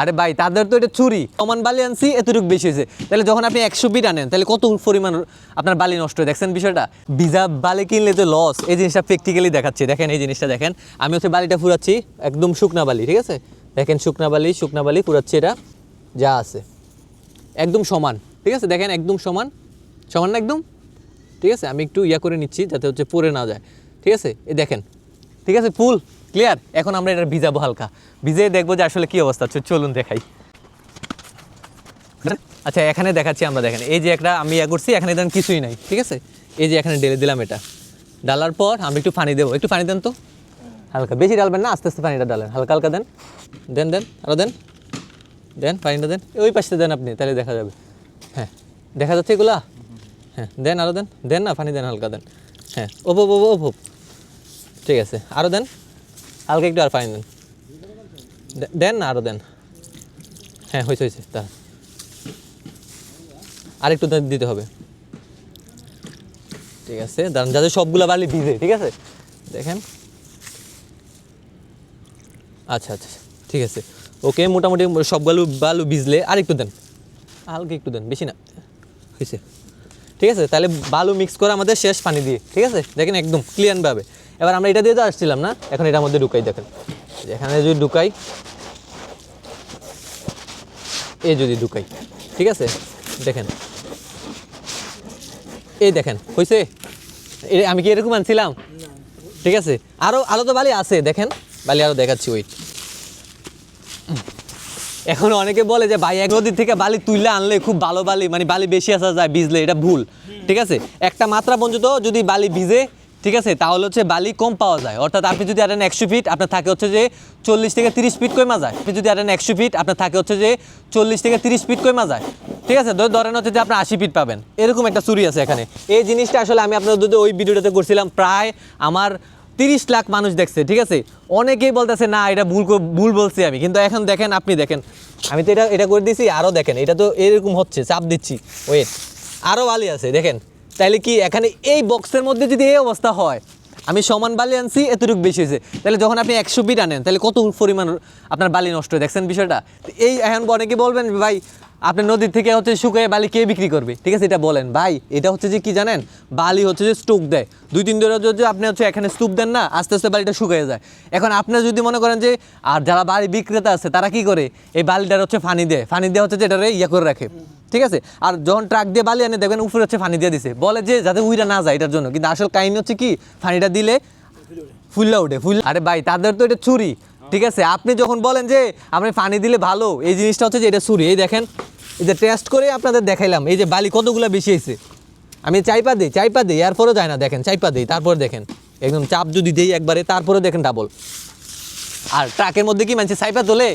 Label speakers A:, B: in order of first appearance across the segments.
A: আরে ভাই, তাদের তো এটা চুরি। সমান বালি আনছি, এতটুকু বেশি হয়েছে। তাহলে যখন আপনি একশো বিট আনেন, তাহলে কত পরিমাণ আপনার বালি নষ্ট হয়? দেখছেন বিষয়টা? ভিজা বালি কিনলে তো লস এই জিনিসটা প্র্যাকটিক্যালি দেখাচ্ছি। দেখেন এই জিনিসটা, দেখেন। আমি হচ্ছে বালিটা ফুরাচ্ছি, একদম শুকনা বালি, ঠিক আছে? দেখেন শুকনা বালি শুকনা বালি ফুরাচ্ছি এটা, যা আছে। একদম সমান, ঠিক আছে? দেখেন একদম সমান। সমান না একদম? ঠিক আছে? আমি একটু ইয়া করে নিচ্ছি, যাতে হচ্ছে পরে না যায়। ঠিক আছে? এই দেখেন। ঠিক আছে? ফুল। ক্লিয়ার এখন আমরা এটা ভিজাবো হালকা। ভিজে দেখব যে আসলে কি অবস্থা চলুন দেখাই। আচ্ছা এখানে দেখাচ্ছি আমরা, দেখেন। এই যে একটা আমি ইয়া করছি, এখানে দেন কিছুই নাই, ঠিক আছে? এই যে এখানে ঢেলে দিলাম এটা। ডালার পর আমি একটু পানি দেবো। একটু পানি দেন তো। হালকা। বেশি ডালবেন না, আস্তে আস্তে পানিটা ডালেন হালকা হালকা দেন। দেন দেন। আরও দেন। দেন, পানিটা দেন। ওই পাশে দেন আপনি, তাহলে দেখা যাবে। হ্যাঁ। দেখা যাচ্ছে এগুলা? হ্যাঁ দেন আরও দেন। দেন না, পানি দেন, হালকা দেন। হ্যাঁ ওপ ওপ ওপ ঠিক আছে। আরও দেন। হালকা একটু আর পানি দেন। দেন না আরও দেন। হ্যাঁ হয়েছে হয়েছে তা আরেকটু দিতে হবে। ঠিক আছে, দাঁড়ান, যাতে সবগুলা বালি ভিজে, ঠিক আছে? দেখেন। আচ্ছা আচ্ছা ঠিক আছে। ওকে, মোটামুটি সবগুলো বালু ভিজলে আর একটু দেন। হালকা একটু দেন, বেশি না। হয়েছে ঠিক আছে, তাহলে বালু মিক্স করে আমাদের শেষ পানি দিয়ে, ঠিক আছে? দেখেন একদম ক্লিয়ারভাবে এবার আমরা এটা দিয়ে তো আসছিলাম না? এখন এটার মধ্যে ঢুকাই, দেখেন। এখানে যদি ঢুকাই এই যদি ঢুকাই, ঠিক আছে? দেখেন। এই দেখেন হয়েছে আমি কি এরকম আনছিলাম? ঠিক আছে? আরও আরও তো বালি আছে, দেখেন। বালি আরও দেখাচ্ছি ওইট এখন অনেকে বলে যে, ভাই, এক নদীর থেকে বালি তুললে আনলে খুব ভালো বালি মানে বালি বেশি আসা যায়, ভিজলে, এটা ভুল। ঠিক আছে? একটা মাত্রা পর্যন্ত যদি বালি ভিজে ঠিক আছে? তাহলে হচ্ছে বালি কম পাওয়া যায়। অর্থাৎ আপনি যদি আনেন একশো ফিট আপনার থাকে হচ্ছে যে চল্লিশ থেকে তিরিশ ফিট কমা যায়। আপনি যদি আনেন একশো ফিট আপনার থাকে হচ্ছে যে চল্লিশ থেকে তিরিশ ফিট কমা যায়। ঠিক আছে? ধর- ধরেন হচ্ছে যে আপনার আশি ফিট পাবেন। এরকম একটা চুরি আছে এখানে। এই জিনিসটা আসলে আমি আপনাদের যদি ওই ভিডিওটাতে করছিলাম, প্রায় আমার তিরিশ লাখ মানুষ দেখছে, ঠিক আছে? অনেকেই বলতেছে, না, এটা ভুল ভুল বলছি আমি। কিন্তু এখন দেখেন, আপনি দেখেন। আমি তো এটা এটা করে দিয়েছি আরও দেখেন। এটা তো এরকম হচ্ছে, চাপ দিচ্ছি। ওয়েট আরও বালি আছে, দেখেন। তাইলে কি এখানে এই বক্সের মধ্যে যদি এই অবস্থা হয়, আমি সমান বালি আনছি, এতটুকু বেশি হয়েছে। তাহলে যখন আপনি একশো ফিট আনেন তাহলে কত পরিমাণ আপনার বালি নষ্ট হয়, দেখছেন বিষয়টা? এই এখন অনেকে বলবেন, ভাই আপনার নদীর থেকে হচ্ছে শুকিয়ে বালি কে বিক্রি করবে? ঠিক আছে, এটা বলেন। ভাই, এটা হচ্ছে যে কি জানেন, বালি হচ্ছে যে স্টুক দেয়। দুই, তিন দিনের যদি আপনি হচ্ছে এখানে স্তূপ দেন না, আস্তে আস্তে বালিটা শুকিয়ে যায়। এখন আপনার যদি মনে করেন যে, আর যারা বাড়ি বিক্রেতা আছে, তারা কি করে? এই বালিটার হচ্ছে ফানি দেয়। ফানি দেওয়া হচ্ছে যে এটারে ইয়ে করে রাখে। ঠিক আছে? আর যখন ট্রাক দিয়ে বালি আনে দেখবেন উপরে হচ্ছে ফানি দিয়ে দিছে। বলে যে যাতে উইরা না যায় এটার জন্য। কিন্তু আসল কাহিনী হচ্ছে কি? ফানিটা দিলে ফুললা উঠে ফুল আরে ভাই তাদের তো এটা চুরি ঠিক আছে? আপনি যখন বলেন যে আপনি পানি দিলে ভালো এই জিনিসটা হচ্ছে যে এটা চুরি এই দেখেন এই যে টেস্ট করে আপনাদের দেখাইলাম এই যে বালি কতগুলো বেশি হয়েছে। আমি চাইপা দিই চাইপা দিই এরপরও যায় না দেখেন চাইপা দিই তারপরে দেখেন। একদম চাপ যদি দিই একবারে তারপরে দেখেন ডাবল আর ট্রাকের মধ্যে কি মানছে চাইপা তোলে?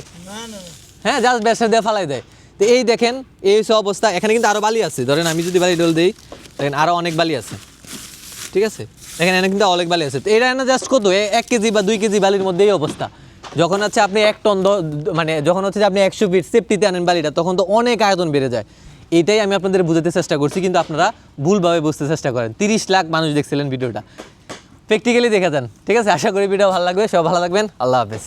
A: হ্যাঁ জাস্ট ব্যবসা দিয়ে ফালাই দেয়। তো এই দেখেন, এই সব অবস্থা। এখানে কিন্তু আরও বালি আছে। ধরেন আমি যদি বালি ডোল দিই, দেখেন আরও অনেক বালি আছে। ঠিক আছে? দেখেন, এখানে কিন্তু অনেক বালি আছে। তো এটা না জাস্ট কত? এক কেজি বা দুই কেজি বালির মধ্যে এই অবস্থা। যখন হচ্ছে আপনি এক টন মানে যখন হচ্ছে যে আপনি একশো ফিট সেফটিতে আনেন বালিটা, তখন তো অনেক আয়তন বেড়ে যায়। এটাই আমি আপনাদের বুঝাতে চেষ্টা করছি, কিন্তু আপনারা ভুলভাবে বুঝতে চেষ্টা করেন। তিরিশ লাখ মানুষ দেখছিলেন ভিডিওটা। প্র্যাকটিক্যালি দেখে যান। ঠিক আছে? আশা করি ভিডিও ভালো লাগবে। সব ভালো লাগবেন আল্লাহ হাফেজ।